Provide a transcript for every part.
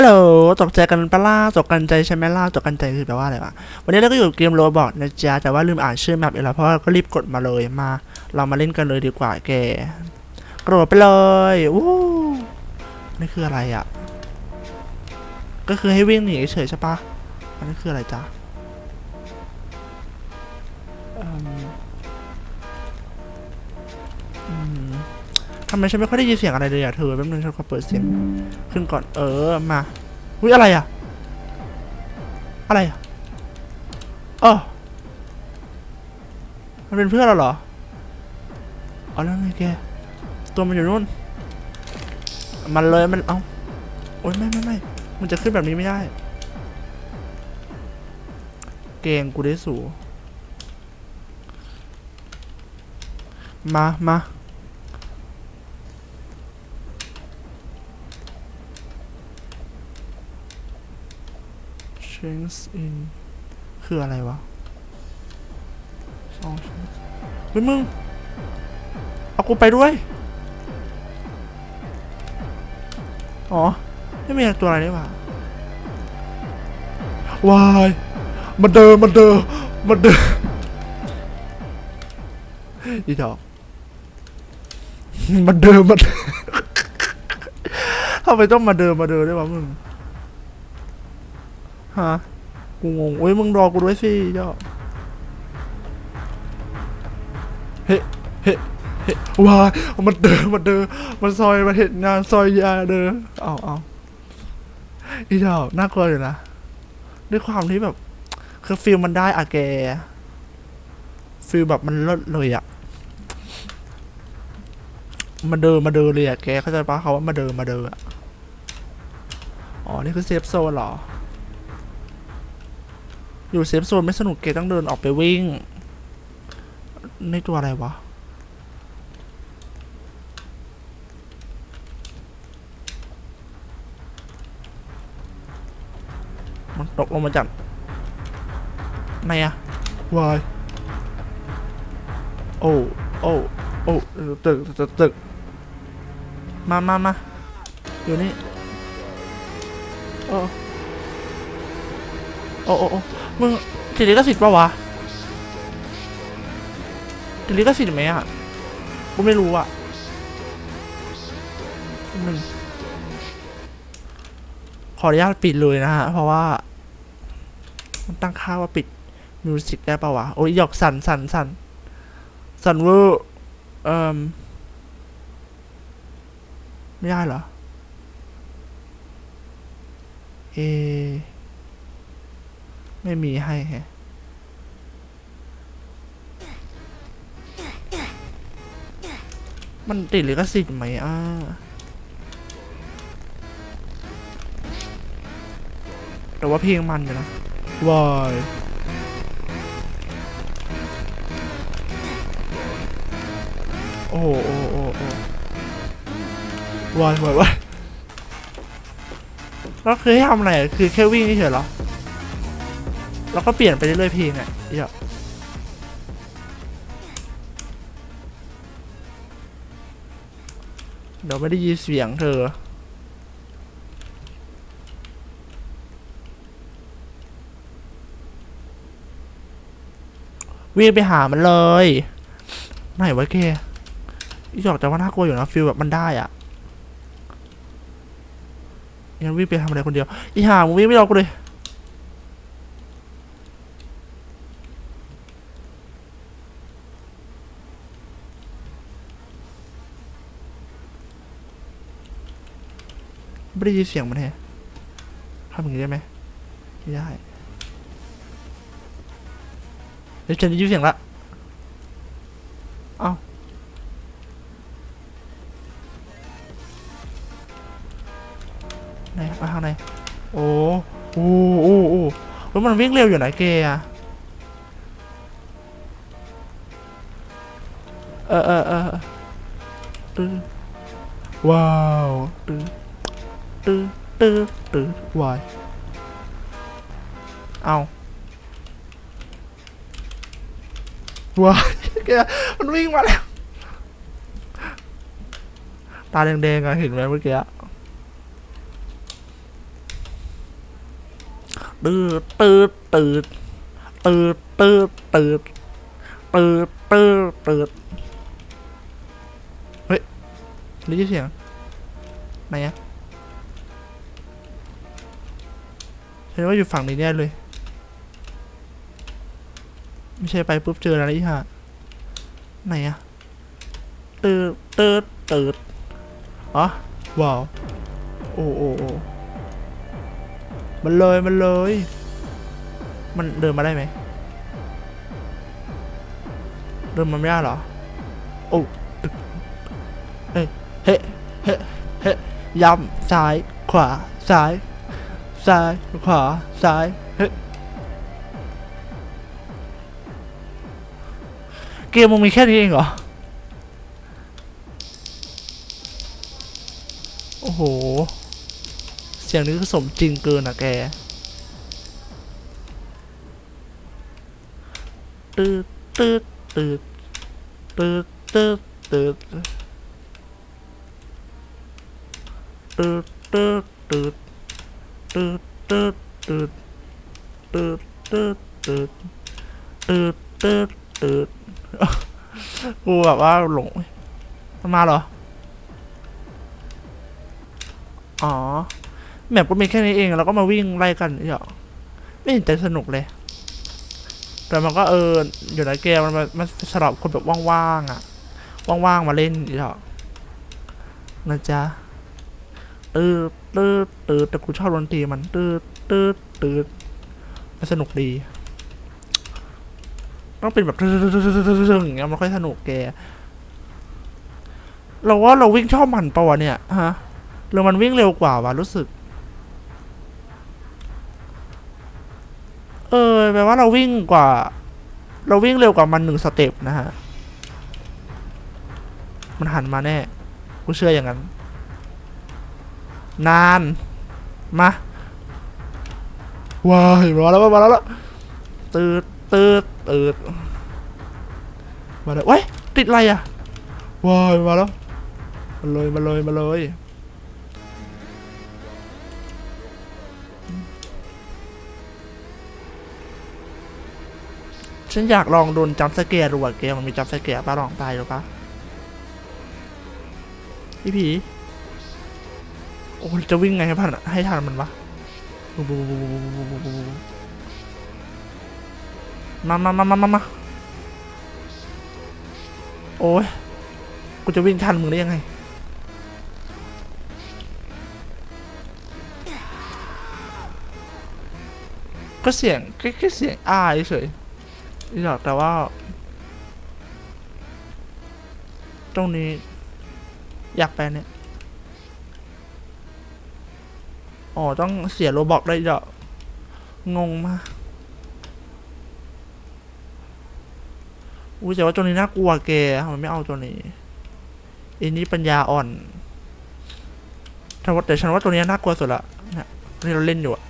ฮัลโหลตกใจกันปะล่าตกกันใจใช่ไหมล่าตกกันใจคือแปลว่าอะไรวะ วันนี้เราก็อยู่เกมโรบอทนะจ๊ะ แต่ว่าลืมอ่านชื่อแมปอีกแล้วเพราะก็รีบกดมาเลยมา เรามาเล่นกันเลยดีกว่าแกกระโดดไปเลยวู้นี่คืออะไรอะ ก็คือให้วิ่งหนีเฉยใช่ปะอันนี้คืออะไรจ๊ะอืม ทำไมฉันไม่ค่อยได้ยินเสียงอะไรเลยอะเธอแป๊บนึงฉันขอเปิดเสียงขึ้นก่อนเออมาอุ้ยอะไรอะ อะไรอะเออมันเป็นเพื่อนเราเหรออ๋อแล้วไงแกตัวมันอยู่นู่น มันเลยมันเอ้าโอ๊ยไม่ไม่ไม่มันจะขึ้นแบบนี้ไม่ได้ เกงกูได้สูมามา strings in คืออะไรวะสอง strings เฮ้ยมึง เอากูไปด้วย อ๋อ ไม่มีตัวอะไรได้ป่ะวายมันเดินมันเดินมันเดินอีดอกมันเดินมันเดินทำไมต้องมาเดินมาเดินด้วยวะมึง ฮะกูงงโอ้ยมึงรอกูด้วยสิเจ้าเฮ้เฮ้เฮ้ว้ามันเดินมันเดินมันซอยมันเห็นงานซอยยาเดินเอาเอาอีเจ้าน่ากลัวอยู่นะด้วยความที่แบบ คือฟิลมันได้อะแกฟิลแบบมันเลิศเลยอะมาเดินมาเดินเลยอะแกเข้าใจปะเขาว่ามาเดินมาเดินอะอ๋อ นี่คือเซฟโซนเหรอ อยู่เซฟโซนไม่สนุกเกต้องเดินออกไปวิ่ง ในตัวอะไรวะ มันตกลงมาจากไหนอะวายโอ้โอ้โอ้ตึกตึกตึกมามามาอยู่นี่โอ้โอ้โอ้ มึงติดลิขสิทธิ์ปะวะติดลิขสิทธิ์ไหมอะกูไม่รู้อะหนึ่งขออนุญาตปิดเลยนะฮะ เพราะว่า มันตั้งค่าว่าปิดมิวสิกได้ปะวะ โอ้ยหยอกสั่นสั่นสั่นสั่นเวอร์เอ่มไม่ได้เหรอ เอ ไม่มีให้แฮะมันติดลิขสิทธิ์ไหมอะแต่ว่าเพลงมันอยู่นะวายโอ้โหโอ้โหโอ้โหวายวายวายแล้วคือให้ทำอะไรอะคือแค่วิ่งเฉยๆเหรอ แล้วก็เปลี่ยนไปเรื่อยๆเพลงอะเดี๋ยวเดี๋ยวไม่ได้ยินเสียงเธอ วิ่งไปหามันเลย ไหนวะแกอีจอกแต่ว่าน่ากลัวอยู่นะฟิลแบบมันได้อะยังวิ่งไปทำอะไรคนเดียวอีห่ามึงวิ่งไม่รอกูเลย ไม่ได้ยินเสียงมันแฮะทำอย่างนี้ได้ไหมไม่ได้เดี๋ยวฉันได้ยินเสียงละเอ้าไหนไปทางไหนโอ้โอ้โอ้โอ้แล้วมันวิ่งเร็วอยู่ไหนเกย์อะเออเออเออตื้อว้าว ตื้อตื้อตื้อวายเอาว้ายแกมันวิ่งมาแล้ว ตาแดงๆอะเห็นไหมเมื่อกี้ตืดตืดตืดตืดตืดตืดตืดตืดตืดเฮ้ยได้ยินเสียงไหนอะ ห็นว่าอยู่ฝั่งนี้แน่เลย ไม่ใช่ไปปุ๊บเจอแล้วอีห่าไหนอะตืดตืดตืดอ๋อว้าวโอ้โอ้โอ้มันเลยมันเลย มันเดินมาได้ไหมเดินมาไม่ได้เหรอ โอ้เฮ้เฮ้เฮ้เฮ้ย้ำซ้ายขวาซ้าย ซ้ายขวาซ้ายเฮ้เกมมึงมีแค่นี้เองเหรอ โอ้โห เสียงนี้คือสมจริงเกินอะแกตืดตืดตืดตืดตืดตืดตืดตืดตืด ตืดตืดตืดตืดตืดตืดตืดตืดตืดกูแบบว่าหลงมันมาเหรอ อ๋อ แมปก็มีแค่นี้เอง แล้วก็มาวิ่งไล่กันเดี๋ยไม่เห็นจะสนุกเลย แต่มันก็เอออยู่ในเกมมันมามันสำหรับคนแบบว่างๆอะ ว่างๆมาเล่นเดี๋ยนะจ๊ะ ตืดตืดตืดแต่กูชอบดนตรีมันตืดตืดตืดมันสนุกดี ต้องเป็นแบบตึ้งๆๆๆๆอย่างเงี้ยมันค่อยสนุกแก เราว่าเราวิ่งชอบมันปะวะเนี่ยฮะหรือมันวิ่งเร็วกว่าวะรู้สึก เออแปลว่าเราวิ่งกว่า เราวิ่งเร็วกว่ามันหนึ่งสเต็ปนะฮะ มันหันมาแน่ กูเชื่ออย่างนั้น นาน มาว้ายมาแล้วมาแล้วมาแล้วตืดตืดตืดมาแล้วเว้ยติดอะไรอะว้ายมาแล้วมาเลยมาเลยมาเลยฉันอยากลองโดนจัมป์สแกร์ดูอะเกมมันมีจัมป์สแกร์ป้าลองตายดูปะพี่ผี โอ้จะวิ่งไงให้ผ่านให้ทันมันวะมามามามามามาโอ้ยกูจะวิ่งทันมึงได้ยังไงก็เสียงแค่เสียงอ้าเฉยหยอกแต่ว่า ตรงนี้ อยากไปเนี่ย อ๋อ ต้องเสียโลบอกได้เหรองงมาก อุ้ยแต่ว่าตัวนี้น่ากลัวแกทำไมไม่เอาตัวนี้อันนี้ปัญญาอ่อนแต่ว่าแต่ฉันว่าตัวนี้น่ากลัวสุดละนี่ยที่เราเล่นอยู่อะ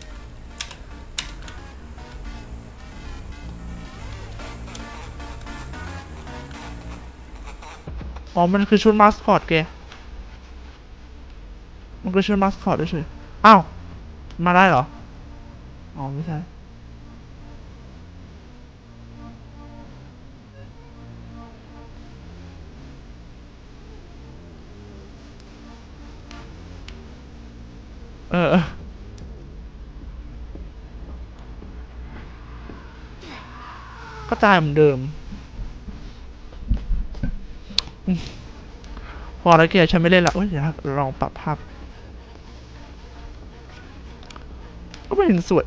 อ๋อ มันคือชุดมาสคอตแก มันคือชุดมาสคอตด้วยเฉยอ้าว มาได้เหรอ อ๋อ ไม่ใช่ เออ ก็ตายเหมือนเดิม พอแล้วเกียร์ฉันไม่เล่นละเดี๋ยวลองปรับภาพ ก็ไม่ เห็นสวย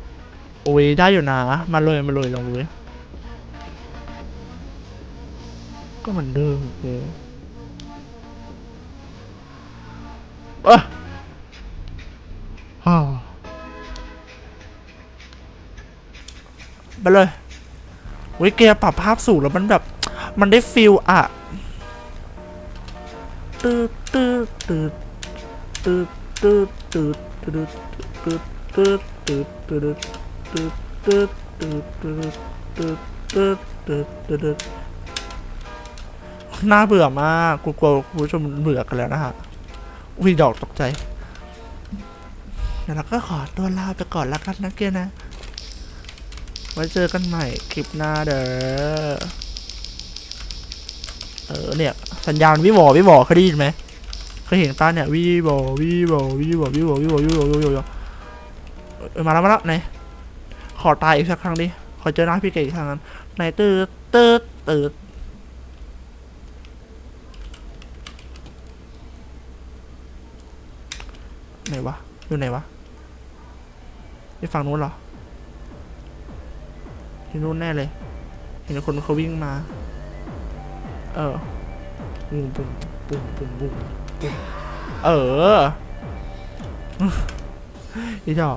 โอ้ยได้อยู่นะ มาเลยมาเลยลองดูดิก็เหมือนเดิมโอเคเอ้ยฮ่าไปเลยวิเกียร์ปรับภาพสูงแล้วมันแบบ มันได้ฟิลอะตืดตืดตืดตืดตืดตืดตืดตืดตืดตืดตืดตืดตืดตืดตืดตืดตืดตืดตืดตืดน่าเบื่อมากกูกลัวคุณผู้ชมเบื่อกันแล้วนะฮะอุ้ยดอกตกใจเดี๋ยวเราก็ขอตัวลาไปก่อนละกันนะเกียนะ ไว้เจอกันใหม่คลิปหน้าเด้อ เออเนี่ยสัญญาณวิวอวิวอเคยได้ยินไหมเคยเห็นป้าเนี่ยวิวอวิวอวิวอวิวอวิวอวิวอวิวอวิวอเออ มาแล้วมาแล้วไหนขอตายอีกสักครั้งดิ ขอเจอหน้าพี่เก๋อีกครั้งนั้นไหนตืดตืดตืดไหนวะ อยู่ไหนวะไปฝั่งนู้นเหรอที่นู้นแน่เลย เห็นคนเขาวิ่งมา เออปุ้มปุ้มปุ้มปุ้มปุ้มปุ้มเอออีดอก